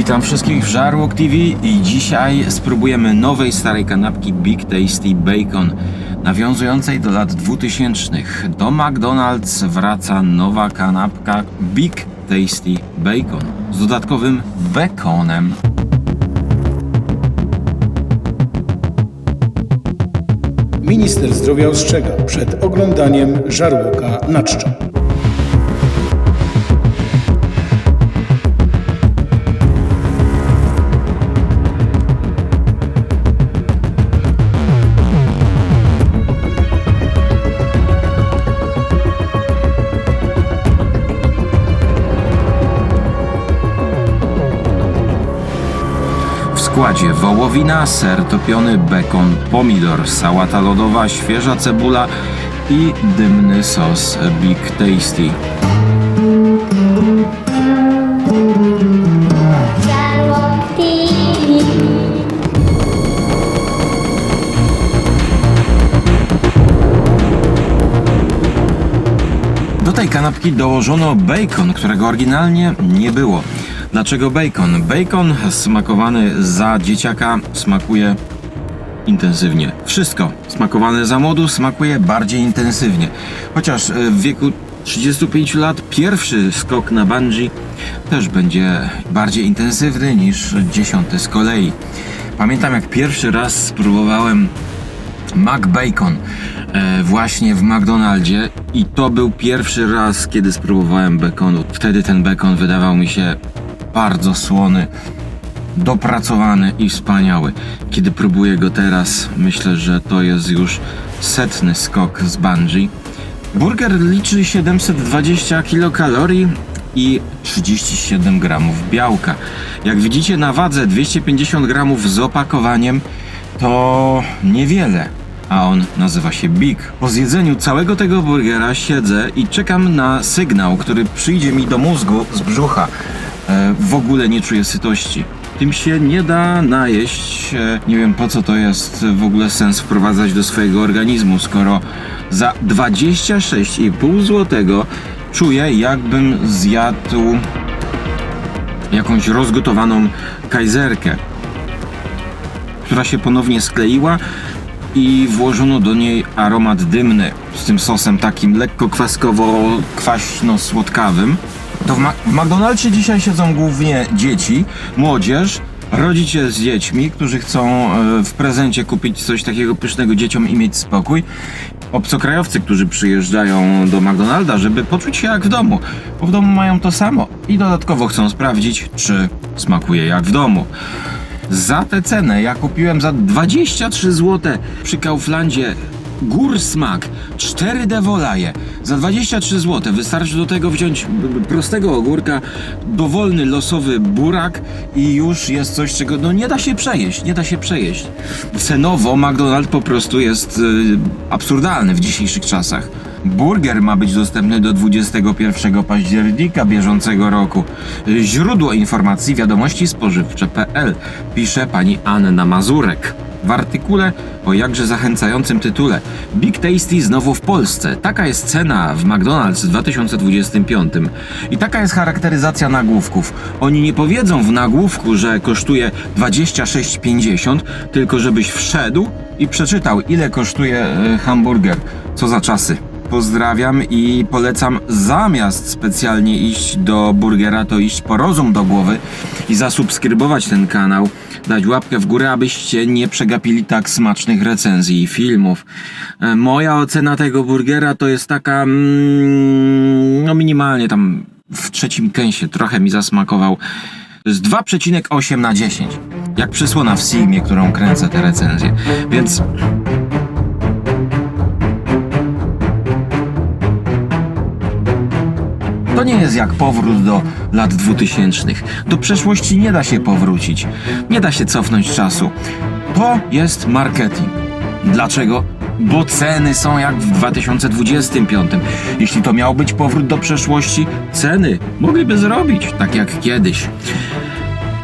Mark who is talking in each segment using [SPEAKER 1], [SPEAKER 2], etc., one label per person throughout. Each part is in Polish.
[SPEAKER 1] Witam wszystkich w Żarłok TV i dzisiaj spróbujemy nowej starej kanapki Big Tasty Bacon, nawiązującej do lat 2000. Do McDonald's wraca nowa kanapka Big Tasty Bacon z dodatkowym bekonem.
[SPEAKER 2] Minister zdrowia ostrzega przed oglądaniem żarłoka na czczo.
[SPEAKER 1] Składzie wołowina, ser topiony, bekon, pomidor, sałata lodowa, świeża cebula i dymny sos Big Tasty. Do tej kanapki dołożono bacon, którego oryginalnie nie było. Dlaczego bacon? Bacon smakowany za dzieciaka smakuje intensywnie. Wszystko smakowane za młodu smakuje bardziej intensywnie. Chociaż e, w wieku 35 lat pierwszy skok na bungee też będzie bardziej intensywny niż dziesiąty z kolei. Pamiętam jak pierwszy raz spróbowałem McBacon e, właśnie w McDonaldzie i to był pierwszy raz, kiedy spróbowałem bekonu. Wtedy ten bekon wydawał mi się bardzo słony, dopracowany i wspaniały. Kiedy próbuję go teraz, myślę, że to jest już setny skok z bungee. Burger liczy 720 kilokalorii i 37 gramów białka. Jak widzicie na wadze 250 gramów z opakowaniem to niewiele, a on nazywa się Big. Po zjedzeniu całego tego burgera siedzę i czekam na sygnał, który przyjdzie mi do mózgu z brzucha. E, w ogóle nie czuję sytości. Tym się nie da najeść. E, Nie wiem po co to jest w ogóle sens wprowadzać do swojego organizmu, skoro za 26,5 zł czuję jakbym zjadł jakąś rozgotowaną kajzerkę, która się ponownie skleiła i włożono do niej aromat dymny z tym sosem takim lekko kwaskowo-kwaśno-słodkawym. To w, Ma- w McDonaldzie dzisiaj siedzą głównie dzieci, młodzież, rodzice z dziećmi, którzy chcą e, w prezencie kupić coś takiego pysznego dzieciom i mieć spokój. Obcokrajowcy, którzy przyjeżdżają do McDonalda, żeby poczuć się jak w domu, bo w domu mają to samo i dodatkowo chcą sprawdzić, czy smakuje jak w domu. Za tę cenę ja kupiłem za 23 zł przy Kauflandzie Górsmak 4 devolaje za 23 zł. Wystarczy do tego wziąć prostego ogórka, dowolny losowy burak i już jest coś, czego no nie da się przejeść, nie da się przejeść. Cenowo McDonald's po prostu jest y, absurdalny w dzisiejszych czasach. Burger ma być dostępny do 21 października bieżącego roku. Źródło informacji wiadomości spożywcze.pl pisze pani Anna Mazurek. W artykule o jakże zachęcającym tytule Big Tasty znowu w Polsce. Taka jest cena w McDonald's w 2025. I taka jest charakteryzacja nagłówków. Oni nie powiedzą w nagłówku, że kosztuje 26,50, tylko żebyś wszedł i przeczytał ile kosztuje e, hamburger. Co za czasy. Pozdrawiam i polecam zamiast specjalnie iść do burgera, to iść po rozum do głowy i zasubskrybować ten kanał, dać łapkę w górę, abyście nie przegapili tak smacznych recenzji i filmów. E, Moja ocena tego burgera to jest taka, mm, no minimalnie tam w trzecim kęsie, trochę mi zasmakował. To jest 2,8 na 10. Jak przysłona w Sigmie, którą kręcę te recenzje. Więc To nie jest jak powrót do lat 2000. Do przeszłości nie da się powrócić. Nie da się cofnąć czasu. To jest marketing. Dlaczego? Bo ceny są jak w 2025. Jeśli to miał być powrót do przeszłości, ceny mogliby zrobić tak jak kiedyś.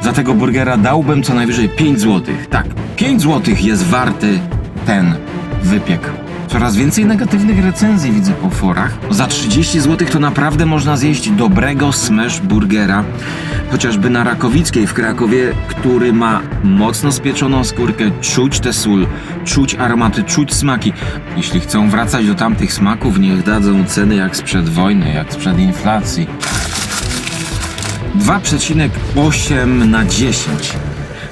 [SPEAKER 1] Za tego burgera dałbym co najwyżej 5 zł. Tak, 5 zł jest warty ten wypiek. Co Coraz więcej negatywnych recenzji widzę po forach. Za 30 zł to naprawdę można zjeść dobrego smash burgera. Chociażby na Rakowickiej w Krakowie, który ma mocno spieczoną skórkę, czuć tę sól, czuć aromaty, czuć smaki. Jeśli chcą wracać do tamtych smaków, niech dadzą ceny jak sprzed wojny, jak sprzed inflacji. 2,8 na 10.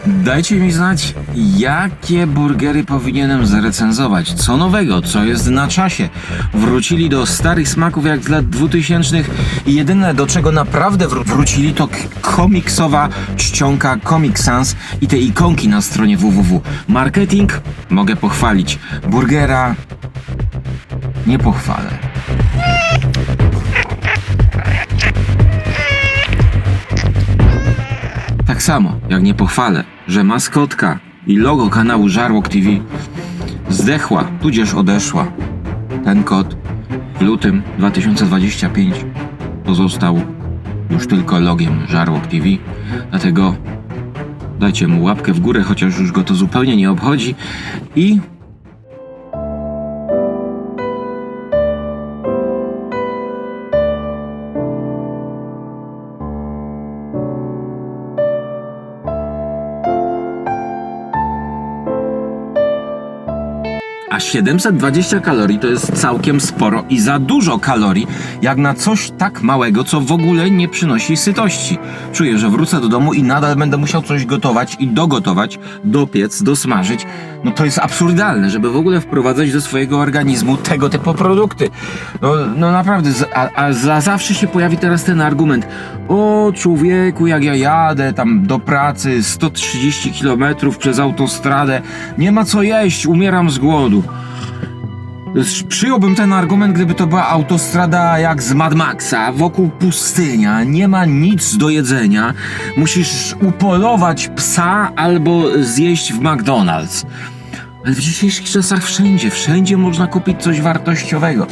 [SPEAKER 1] Dajcie mi znać, jakie burgery powinienem zrecenzować. Co nowego, co jest na czasie. Wrócili do starych smaków jak z lat 2000 i jedyne do czego naprawdę wró- wrócili to komiksowa czcionka Comic Sans i te ikonki na stronie www. Marketing mogę pochwalić. Burgera nie pochwalę. Tak samo, jak nie pochwalę, że maskotka i logo kanału Żarłok TV zdechła, tudzież odeszła. Ten kod w lutym 2025 pozostał już tylko logiem Żarłok TV, dlatego dajcie mu łapkę w górę, chociaż już go to zupełnie nie obchodzi i A 720 kalorii to jest całkiem sporo i za dużo kalorii, jak na coś tak małego, co w ogóle nie przynosi sytości. Czuję, że wrócę do domu i nadal będę musiał coś gotować i dogotować, dopiec, dosmażyć. No to jest absurdalne, żeby w ogóle wprowadzać do swojego organizmu tego typu produkty. No, no naprawdę, a, a za zawsze się pojawi teraz ten argument. O człowieku, jak ja jadę tam do pracy 130 km przez autostradę, nie ma co jeść, umieram z głodu. Przyjąłbym ten argument, gdyby to była autostrada jak z Mad Maxa, wokół pustynia, nie ma nic do jedzenia, musisz upolować psa albo zjeść w McDonald's. Ale w dzisiejszych czasach wszędzie, wszędzie można kupić coś wartościowego.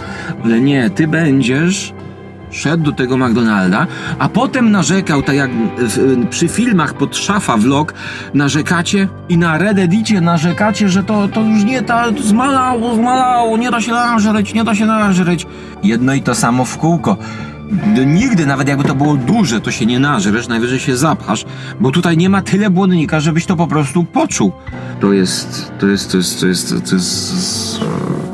[SPEAKER 1] Ale nie, ty będziesz szedł do tego McDonalda, a potem narzekał, tak jak w, przy filmach pod szafa vlog, narzekacie i na Reddicie narzekacie, że to, to już nie ta, zmalało, zmalało, nie da się nażreć, nie da się nażreć. Jedno i to samo w kółko. Nigdy, nawet jakby to było duże, to się nie nażresz, najwyżej się zapchasz, bo tutaj nie ma tyle błonnika, żebyś to po prostu poczuł. To jest, to jest, to jest, to jest, to jest...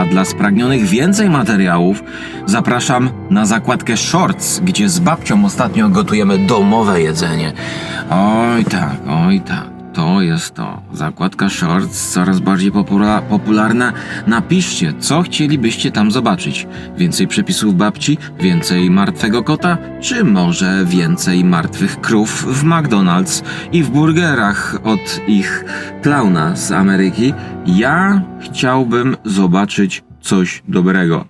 [SPEAKER 1] A dla spragnionych więcej materiałów zapraszam na zakładkę Shorts, gdzie z babcią ostatnio gotujemy domowe jedzenie. Oj tak, oj tak. To jest to. Zakładka Shorts coraz bardziej popula- popularna. Napiszcie, co chcielibyście tam zobaczyć. Więcej przepisów babci, więcej martwego kota, czy może więcej martwych krów w McDonald's i w burgerach od ich klauna z Ameryki. Ja chciałbym zobaczyć coś dobrego.